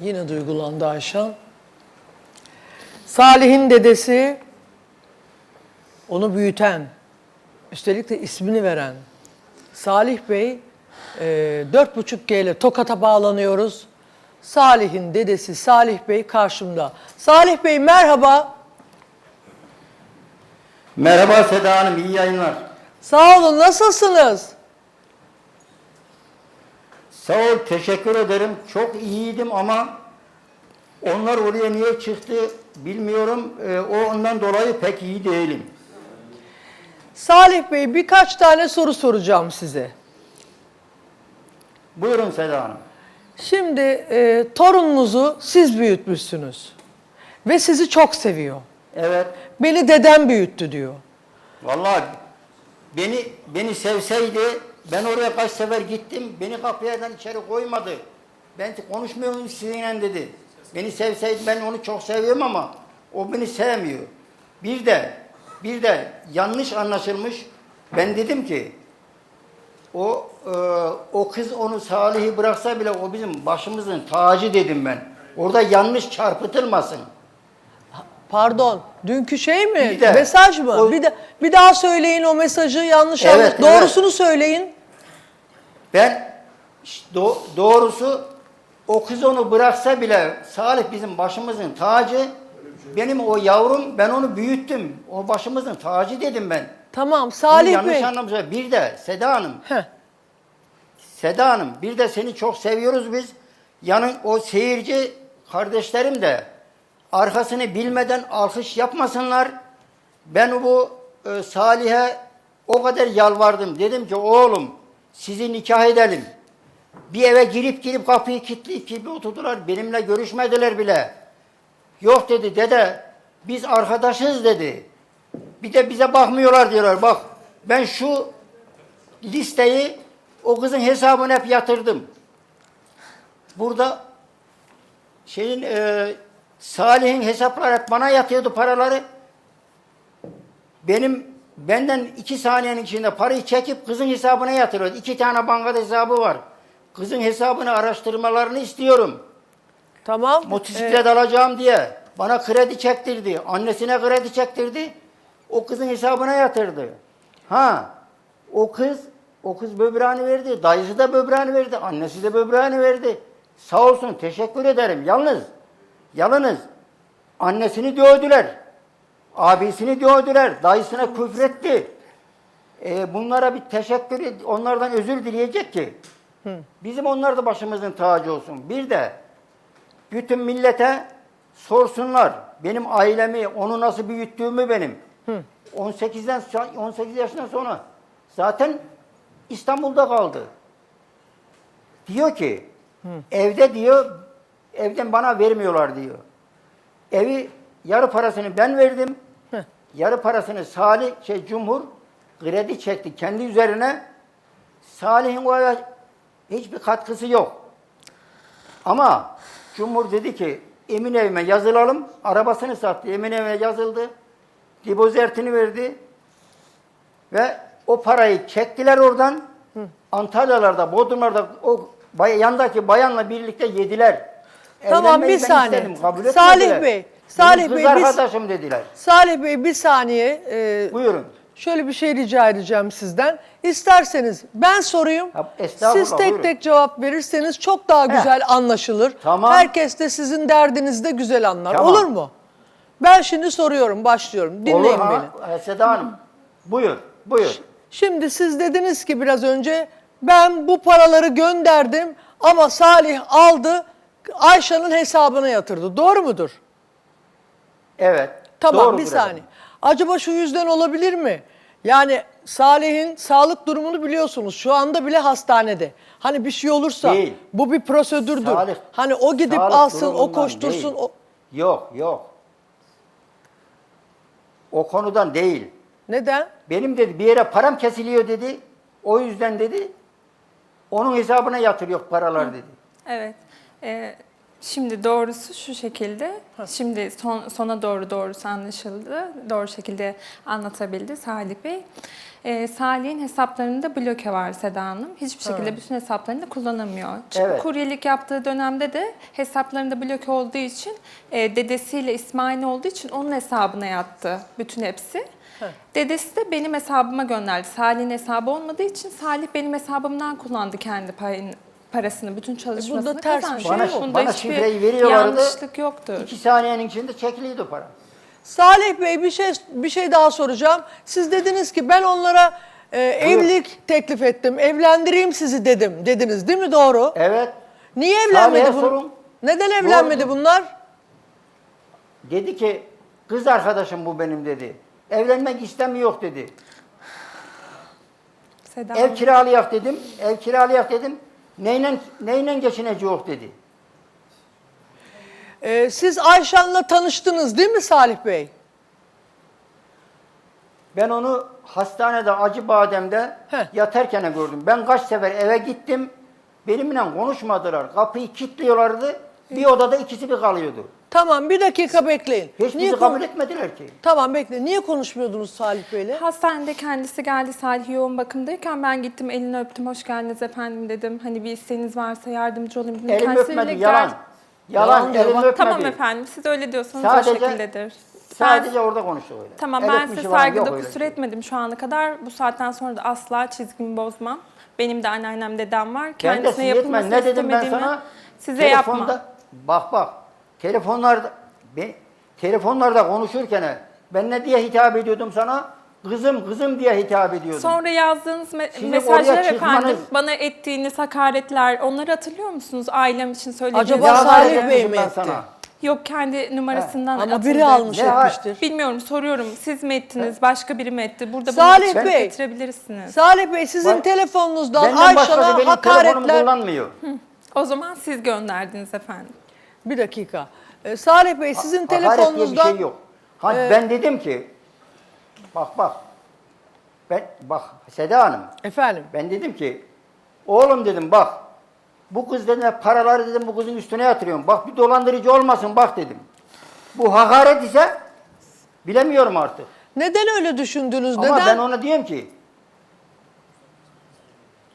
Yine duygulandı Ayşan. Salih'in dedesi onu büyüten, üstelik de ismini veren Salih Bey e, 4.5G ile Tokat'a bağlanıyoruz. Salih'in dedesi Salih Bey karşımda. Salih Bey merhaba. Merhaba Seda Hanım, iyi yayınlar. Sağ olun nasılsınız? Sağ ol, teşekkür ederim. Çok iyiydim ama onlar oraya niye çıktı bilmiyorum. Ee, o ondan dolayı pek iyi değilim. Salih Bey birkaç tane soru soracağım size. Buyurun Seda Hanım. Şimdi e, torununuzu siz büyütmüşsünüz ve sizi çok seviyor. Evet, Beni dedem büyüttü diyor. vallahi beni beni sevseydi ben oraya kaç sefer gittim. Beni kapıdan içeri koymadı. Ben konuşmuyor muyum sizinle dedi. Beni sevseydi ben onu çok seviyorum ama o beni sevmiyor. Bir de bir de yanlış anlaşılmış. Ben dedim ki o e, o kız onu Salih'i bıraksa bile o bizim başımızın tacı dedim ben. Orada yanlış çarpıtılmasın. Pardon, dünkü şey mi? Bir de- Mesaj mı? o- bir de bir daha söyleyin o mesajı yanlış Evet, evet. Doğrusunu söyleyin. Ben do- doğrusu o kız onu bıraksa bile Salih bizim başımızın tacı. Benim o yavrum ben onu büyüttüm. O başımızın tacı dedim ben. Tamam Bunu Salih yanlış Bey. anlamışlar. Bir de Seda Hanım, Heh, Seda Hanım bir de seni çok seviyoruz biz. Yanın o seyirci kardeşlerim de arkasını bilmeden alkış yapmasınlar. Ben bu e, Salih'e o kadar yalvardım. Dedim ki oğlum sizi nikah edelim. Bir eve girip girip kapıyı kilitleyip gibi oturdular. Benimle görüşmediler bile. Yok dedi dede biz arkadaşız dedi. Bir de bize bakmıyorlar diyorlar. Bak ben şu listeyi o kızın hesabına hep yatırdım. Burada şeyin e, Salih'in hesapları hep bana yatıyordu paraları. Benim benden iki saniyenin içinde parayı çekip kızın hesabına yatırıyordu. İki tane bankada hesabı var. Kızın hesabını araştırmalarını istiyorum. tamam. Motosiklet alacağım diye bana kredi çektirdi. Annesine kredi çektirdi. O kızın hesabına yatırdı. Ha, o kız, o kız böbreğini verdi. Dayısı da böbreğini verdi. Annesi de böbreğini verdi. Sağ olsun, teşekkür ederim. Yalnız, yalnız annesini dövdüler. Abisini dövdüler. Dayısına küfretti. E, bunlara bir teşekkür, onlardan özür dileyecek ki. Bizim onlar da başımızın tacı olsun. Bir de bütün millete sorsunlar. Benim ailemi, onu nasıl büyüttüğümü benim. 18'den so- 18 yaşından sonra zaten İstanbul'da kaldı. Diyor ki evde diyor evden bana vermiyorlar diyor. Evi yarı parasını ben verdim. Yarı parasını Salih şey Cumhur kredi çekti kendi üzerine. Salih'in o eve hiçbir katkısı yok. Ama Cumhur dedi ki emin evime yazılalım. Arabasını sattı. Emin evime yazıldı. Depozitini verdi. Ve o parayı çektiler oradan. Antalyalarda, Bodrumlarda o bay- yandaki bayanla birlikte yediler. Tamam, Evlenmeyi bir saniye. istedim, Salih etmediler. Bey, Benim Salih kız Bey, biz- arkadaşım dediler. Salih Bey bir saniye. e, Buyurun. Şöyle bir şey rica edeceğim sizden. İsterseniz ben sorayım. Ha, estağfurullah, Siz tek buyurun. tek cevap verirseniz çok daha güzel anlaşılır. Tamam. Herkes de sizin derdinizi de güzel anlar. Tamam. Olur mu? Ben şimdi soruyorum, başlıyorum. Dinleyin Olur ha, beni. e, Seda Hanım. Buyur, buyur. Şimdi siz dediniz ki biraz önce ben bu paraları gönderdim ama Salih aldı Ayşe'nin hesabına yatırdı. Doğru mudur? Evet. Tamam doğrudur bir efendim. saniye. Acaba şu yüzden olabilir mi? Yani Salih'in sağlık durumunu biliyorsunuz. Şu anda bile hastanede. Hani bir şey olursa Değil. bu bir prosedürdür. Sağlık- hani o gidip sağlık alsın, o durumundan koştursun. değil. O... Yok, yok. O konudan değil. Neden? Benim dedi bir yere param kesiliyor dedi. O yüzden dedi onun hesabına yatırıyor paralar dedi. Evet. Ee, Şimdi doğrusu şu şekilde. Şimdi son, sona doğru doğrusu anlaşıldı. Doğru şekilde anlatabildi Salih Bey. Ee, Salih'in hesaplarında bloke var Seda Hanım. Hiçbir şekilde bütün hesaplarını da kullanamıyor. Çünkü Evet. kuryelik yaptığı dönemde de hesaplarında bloke olduğu için e, dedesiyle İsmail olduğu için onun hesabına yattı bütün hepsi. Dedesi de benim hesabıma gönderdi. Salih'in hesabı olmadığı için Salih benim hesabımdan kullandı kendi payını, parasını, bütün çalışmasını bunda ters bir şey Bana, yok. Bunda bana şifreyi veriyorlardı. yanlışlık yoktur. İki saniyenin içinde çekiliydi o para. Salih Bey bir şey bir şey daha soracağım. Siz dediniz ki ben onlara e, evlilik teklif ettim. Evlendireyim sizi dedim. Dediniz değil mi doğru? Evet. Niye evlenmedi Salih'e bu? sorun. Neden evlenmedi bunlar? Dedi ki kız arkadaşım bu benim dedi. Evlenmek istemiyor dedi. Seda Ev Hanım. kiralayak dedim. Ev kiralayak dedim. Neyle, neyle geçineceğiz dedi. Ee, siz Ayşan'la tanıştınız değil mi Salih Bey? Ben onu hastanede Acıbadem'de Heh. yatarken gördüm. Ben kaç sefer eve gittim. Benimle konuşmadılar. Kapıyı kilitliyorlardı. Bir odada ikisi bir kalıyordu. Tamam bir dakika bekleyin. Hiç Niye bizi kon- kabul etmediler ki. Tamam bekle. Niye konuşmuyordunuz Salih Bey'le? Hastanede kendisi geldi Salih yoğun bakımdayken ben gittim elini öptüm hoş geldiniz efendim dedim. Hani bir isteğiniz varsa yardımcı olayım dedim. Elim Kendisiyle öpmedi. gel- Yalan. Yalan. Yalan diyor, Elim bak. öpmedi. Tamam efendim siz öyle diyorsanız Sadece- o şekildedir. Sadece Ben- orada konuştu öyle. Tamam El ben öpmüşü size falan yok saygıda öyle kusur şey. etmedim şu ana kadar. Bu saatten sonra da asla çizgimi bozmam. Benim de anneannem dedem var. Ben de Kendisine sizi yapılmasını etmem. Ne dedim ben istemediğimi sana? size Telefonda, yapma. Bak bak. Telefonlarda ben, telefonlarda konuşurken ben ne diye hitap ediyordum sana? Kızım kızım diye hitap ediyordum. Sonra yazdığınız me- Sizin mesajlar efendim, bana ettiğiniz hakaretler, onları hatırlıyor musunuz? Ailem için söylediğiniz Acaba Salih Bey mi etti? sana. Yok kendi numarasından Ama atıldı. biri almış Ne etmiştir. Bilmiyorum soruyorum. Siz mi ettiniz? Başka biri mi etti? Burada Salih bunu Bey. getirebilirsiniz. Salih Bey sizin Bak- telefonunuzdan Benden başkası Ayşan'a benim telefonumu hakaretler... kullanmıyor. O zaman siz gönderdiniz efendim. Bir dakika. Ee, Salih Bey sizin Hakaret diye bir şey yok. Ha, Ee, ben dedim ki bak bak ben bak Seda Hanım Efendim. ben dedim ki oğlum dedim bak bu kız dedim paraları dedim bu kızın üstüne yatırıyorum. Bak bir dolandırıcı olmasın bak dedim. Bu hakaret ise bilemiyorum artık. Neden öyle düşündünüz? Ama Neden? ben ona diyorum ki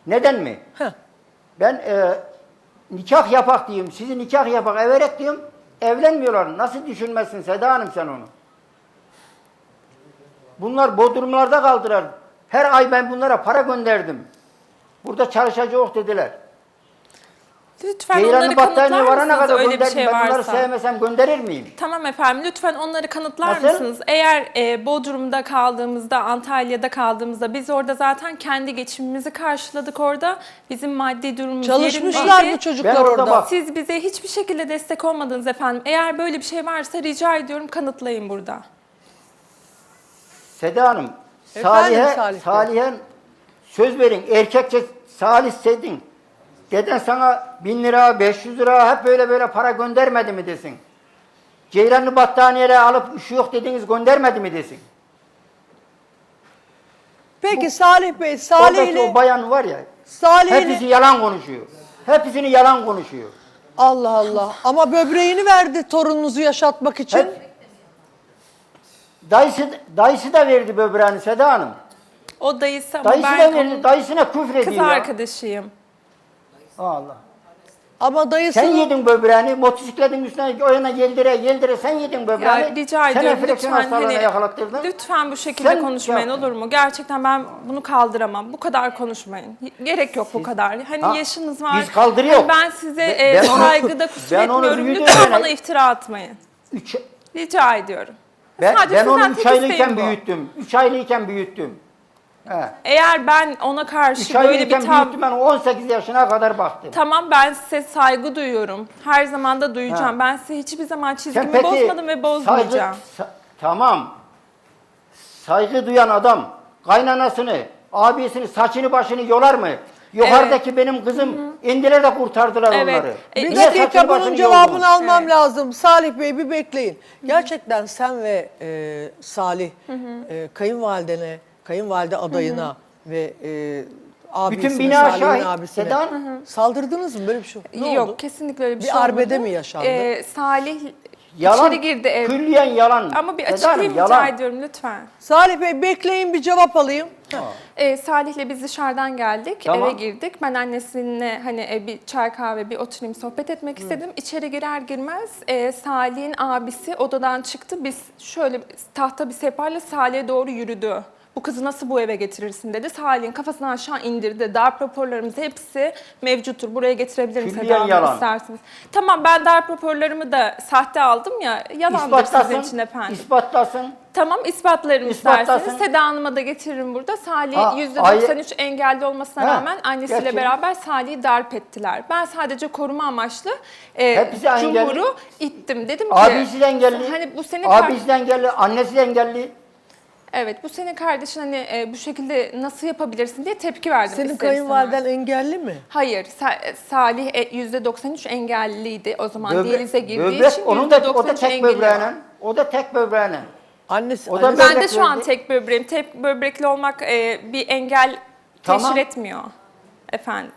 neden mi? Heh. Ben e, nikah yapak diyeyim, sizi nikah yapak everek diyorum, evlenmiyorlar. Nasıl düşünmezsin Seda Hanım sen onu? Bunlar bodrumlarda kaldılar. Her ay ben bunlara para gönderdim. Burada çalışacak dediler. Lütfen Ceylan'ın onları battaniye kanıtlar varana mısınız kadar öyle bir gönderdim. şey ben bunları varsa? sevmesem gönderir miyim? Tamam efendim lütfen onları kanıtlar Nasıl? mısınız? Eğer e, Bodrum'da kaldığımızda, Antalya'da kaldığımızda biz orada zaten kendi geçimimizi karşıladık orada. Bizim maddi durumumuz Çalışmışlar yerindeydi. bu çocuklar Ben orada orada. bak- Siz bize hiçbir şekilde destek olmadınız efendim. Eğer böyle bir şey varsa rica ediyorum kanıtlayın burada. Seda Hanım, Efendim Salih'e, Salih Bey? Salih'e söz verin. Erkekçe Salih sedin. Deden sana bin lira, 500 lira hep böyle böyle para göndermedi mi desin. Ceylanlı battaniyeleri alıp üşüyor dediniz göndermedi mi desin. Peki Salih Bey, Oradaki Salih'le... o bayan var ya, Salih'le... hepsi yalan konuşuyor. Hepsini yalan konuşuyor. Allah Allah. Ama böbreğini verdi torununuzu yaşatmak için. Hep, dayısı, dayısı da verdi böbreğini Seda Hanım. O dayısı ama Dayısı ben da verdi, dayısına küfrediyor. kız ya. arkadaşıyım. Allah. Ama dayısı... Sen yedin böbreğini, motosikletin üstüne o yana yeldire yeldire sen yedin böbreğini. Ya rica sen ediyorum enfeksiyon lütfen hastalığına hani yakalattırdın. lütfen bu şekilde Sen konuşmayın şey olur mu? Gerçekten ben bunu kaldıramam. Bu kadar konuşmayın. Gerek yok bu kadar. Hani Ha, yaşınız var. biz kaldırıyor. Hani ben size Ben- e, ben saygıda kusur ben onu etmiyorum. Lütfen bana iftira atmayın. Üç, Rica ediyorum. ben Sadece ben onu sizden 3 tek aylıkken isteğim bu. büyüttüm. 3 aylıkken büyüttüm. He. Eğer ben ona 3 karşı böyle bir tab... büyüttüm ben 18 yaşına kadar baktım. Tamam ben size saygı duyuyorum. Her zaman da duyacağım. Ha. Ben size hiçbir zaman çizgimi peki bozmadım ve bozmayacağım. Saygı, sa- tamam. Saygı duyan adam kaynanasını, abisini, saçını başını yolar mı? Yukarıdaki benim kızım indiler de kurtardılar Evet. onları. E, Bir Niye dakika bunun cevabını yoldunuz? almam Evet. lazım. Salih Bey bir bekleyin. Gerçekten sen ve e, Salih e, kayınvalidene, kayınvalide adayına ve e, abisine, Bütün bina Salih'in şahit. abisine. Seda Hanım. Saldırdınız mı? Böyle bir şey yok. Ne Yok oldu? kesinlikle öyle bir, Bir şey olmadı. arbede mi yaşandı? Ee, Salih Yalan. içeri girdi ev. Külliyen yalan. Ama bir Seda açıklayayım Hanım, rica yalan. ediyorum lütfen. Salih Bey bekleyin bir cevap alayım. Ee, Salih'le biz dışarıdan geldik, Tamam. eve girdik. Ben annesinle hani e, bir çay kahve bir oturayım sohbet etmek istedim. İçeri girer girmez e, Salih'in abisi odadan çıktı. Biz şöyle tahta bir sehparla Salih'e doğru yürüdü. Bu kızı nasıl bu eve getirirsin dedi. Salih'in kafasını aşağı indirdi. Darp raporlarımız hepsi mevcuttur. Buraya getirebilirim Külliyen Seda Hanım isterseniz. Tamam ben darp raporlarımı da sahte aldım ya. Yalandır sizin için efendim. İspatlasın. Tamam ispatlarım İspatlasın. isterseniz. Seda Hanım'a da getiririm burada. Salih Ha, %93 engelli olmasına Ha, rağmen annesiyle gerçi- beraber Salih'i darp ettiler. Ben sadece koruma amaçlı e, Hepsi engelli. Cumhur'u ittim. Dedim ki Abisi de engelli. Hani bu senin Abisi de engelli. Annesi de engelli. Evet bu senin kardeşin hani e, bu şekilde nasıl yapabilirsin diye tepki verdim. Senin ister kayınvaliden istemez. engelli mi? Hayır, Sa- Salih e, %93 engelliydi o zaman Böbre- diyalize girdiği böbrek, için onun da, o da %93 tek engeli var. böbreğinin. O da tek böbreğinin. Annesi, O da annesi- Ben de şu an tek böbreğim. Tek böbrekli olmak e, bir engel Tamam. teşkil etmiyor efendim.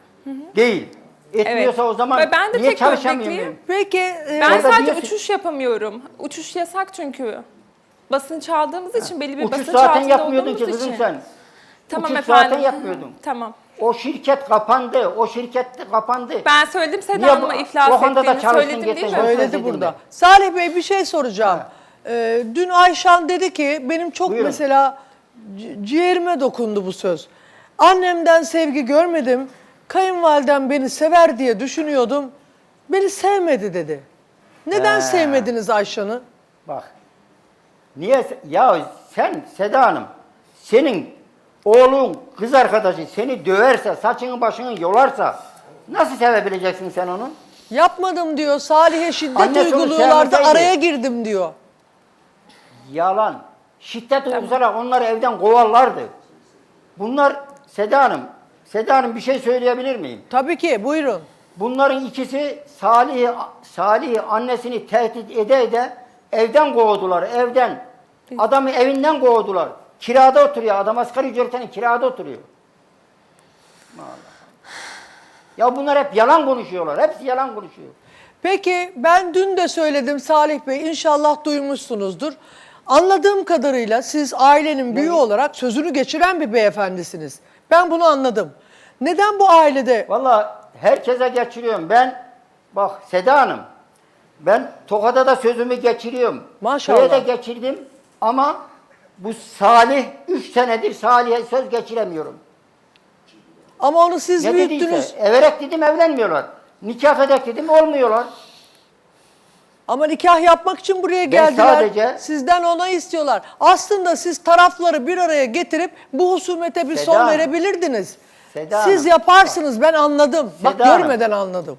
Değil. Etmiyorsa o zaman Ve ben de niye tek çalışamıyor böbrekliyim. Peki e, Ben Orada sadece diyorsun- uçuş yapamıyorum. Uçuş yasak çünkü. Basınç aldığımız için belli bir Uçuş basınç zaten altında yapmıyordun ki olduğumuz kızım için. sen. Tamam Uçuş efendim. zaten yapmıyordun. Tamam. O şirket kapandı. O şirket de kapandı. Ben söyledim Seda Niye bu- Hanım'a iflas Lokanda da ettiğini çalışsın söyledim değil mi? söyledi burada. edildi. Salih Bey bir şey soracağım. Ee, dün Ayşan dedi ki benim çok Buyurun. mesela ci- ciğerime dokundu bu söz. Annemden sevgi görmedim. Kayınvalidem beni sever diye düşünüyordum. Beni sevmedi dedi. Neden sevmediniz Ayşan'ı? Bak. Niye? Ya sen Seda Hanım, senin oğlun, kız arkadaşı seni döverse, saçını başını yolarsa nasıl sevebileceksin sen onu? Yapmadım diyor. Salih'e şiddet Annesi onu uyguluyorlardı. sevmeseydi- Araya girdim diyor. Yalan. Şiddet uygulasalar onları evden kovarlardı. Bunlar Seda Hanım, Seda Hanım bir şey söyleyebilir miyim? Tabii ki buyurun. Bunların ikisi Salih'i Salih'i annesini tehdit ede ede evden kovdular, evden. Adamı evinden kovdular. Kirada oturuyor. Adam asgari ücretine kirada oturuyor. Vallahi. Ya bunlar hep yalan konuşuyorlar. Hepsi yalan konuşuyor. Peki ben dün de söyledim Salih Bey inşallah duymuşsunuzdur. Anladığım kadarıyla siz ailenin büyüğü olarak sözünü geçiren bir beyefendisiniz. Ben bunu anladım. Neden bu ailede Vallahi herkese geçiriyorum. Ben bak Seda Hanım ben Tokat'a da sözümü geçiriyorum. Maşallah. Köye de geçirdim ama bu Salih 3 senedir Salih'e söz geçiremiyorum. ama onu siz Ne büyüttünüz. dediyse everek dedim evlenmiyorlar. Nikah edek dedim olmuyorlar. Ama nikah yapmak için buraya geldiler. sadece- Sizden onay istiyorlar. Aslında siz tarafları bir araya getirip bu husumete bir Seda son Hanım. verebilirdiniz. Seda siz Hanım. yaparsınız ben anladım. Bak Seda Hanım. görmeden anladım.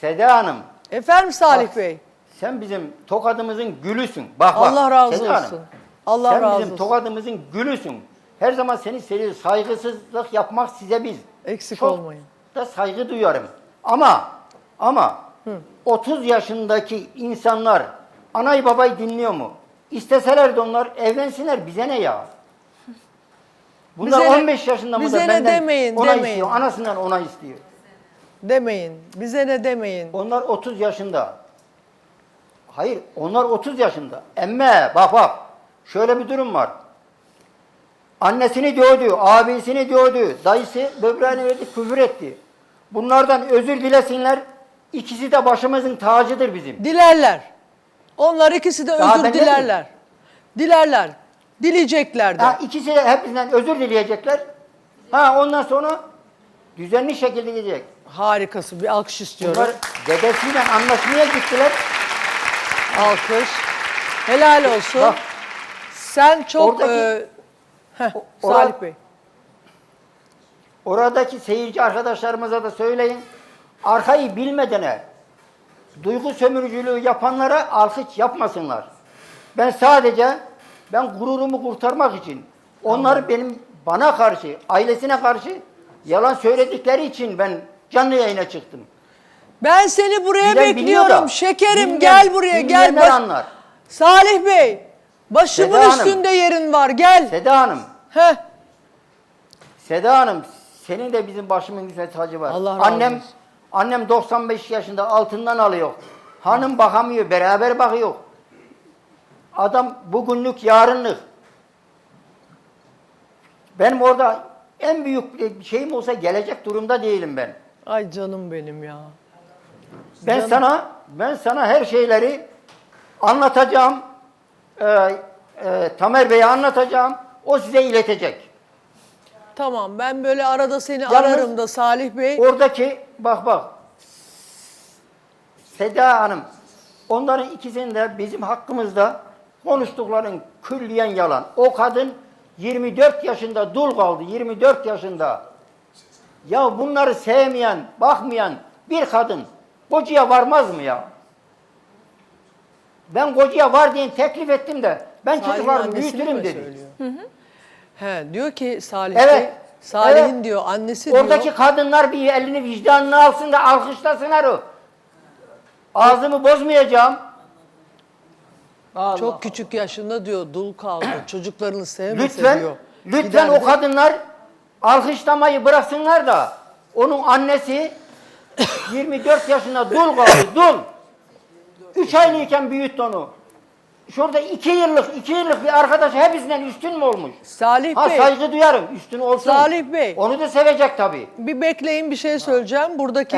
Seda Hanım Efendim Salih Bak, Bey. Sen bizim tokadımızın gülüsün. Bak bak. Allah razı Seda Hanım, olsun. Allah sen razı bizim olsun. tokadımızın gülüsün. Her zaman seni seviyoruz. Saygısızlık yapmak size biz. Eksik Çok olmayın. da saygı duyarım. Ama ama 30 yaşındaki insanlar anayı babayı dinliyor mu? İsteseler de onlar evlensinler bize ne ya? Bunlar Bize ne- 15 yaşında mı bize da ne benden demeyin, ona demeyin. istiyor. Anasından ona istiyor. Demeyin. Bize ne demeyin. Onlar 30 yaşında. Hayır, onlar 30 yaşında. Emme bak bak. Şöyle bir durum var. Annesini dövdü, abisini dövdü, dayısı böbreğini verdi, küfür etti. Bunlardan özür dilesinler. İkisi de başımızın tacıdır bizim. Dilerler. Onlar ikisi de Daha özür ben dilerler. Dilerler. Dileyecekler de. Ha, ikisi de hepsinden özür dileyecekler. Ha ondan sonra düzenli şekilde gidecek. Harikasın. Bir alkış istiyorum. Bunlar dedesiyle anlaşmaya gittiler. Alkış. Helal olsun. Bak. Sen çok... Oradaki- e, heh, O- Salih Bey. Oradaki seyirci arkadaşlarımıza da söyleyin. Arkayı bilmedene, duygu sömürücülüğü yapanlara alkış yapmasınlar. Ben sadece ben gururumu kurtarmak için onları benim bana karşı, ailesine karşı yalan söyledikleri için ben canlı yayına çıktım. Ben seni buraya Bilen biliyor bekliyorum. da, Şekerim bilmeyen- gel buraya gel. bilmeyenler anlar. Salih Bey. Başımın Seda Hanım. üstünde yerin var. Gel. Seda Hanım, Heh. Seda Hanım, senin de bizim başımın üstünde tacı var. Allah razı annem, olsun. annem 95 yaşında altından alıyor. Hanım bakamıyor, beraber bakıyor. Adam bugünlük, yarınlık. Benim orada en büyük şeyim olsa gelecek durumda değilim ben. Ay canım benim ya. Ben Canım. sana ben sana her şeyleri anlatacağım. Ee, e, Tamer Bey'e anlatacağım. O size iletecek. Tamam ben böyle arada seni Yalnız- ararım da Salih Bey. Oradaki bak bak Seda Hanım onların ikisinin de bizim hakkımızda konuştukların külliyen yalan. O kadın 24 yaşında dul kaldı. 24 yaşında. Ya bunları sevmeyen, bakmayan bir kadın kocaya varmaz mı ya? Ben kocaya var diye teklif ettim de ben Salih'in çocuklarımı annesini büyütürüm mi dedi. söylüyor? He, diyor ki Salih Evet, Salih'in evet. diyor annesi Oradaki diyor. kadınlar bir elini vicdanını alsın da alkışlasınlar o. Ağzımı bozmayacağım. Allah. Çok küçük yaşında diyor dul kaldı. Çocuklarını sevmese Lütfen, diyor. lütfen Giderdi. o kadınlar alkışlamayı bıraksınlar da onun annesi 24 yaşında dul kaldı, dul. 3 aylıyken büyüttü onu. Şurada 2 yıllık, 2 yıllık bir arkadaş hepsinden üstün mü olmuş? Salih Ha Bey saygı duyarım, üstün olsun. Salih Bey. Onu da sevecek tabii. bir bekleyin bir şey söyleyeceğim. Buradaki?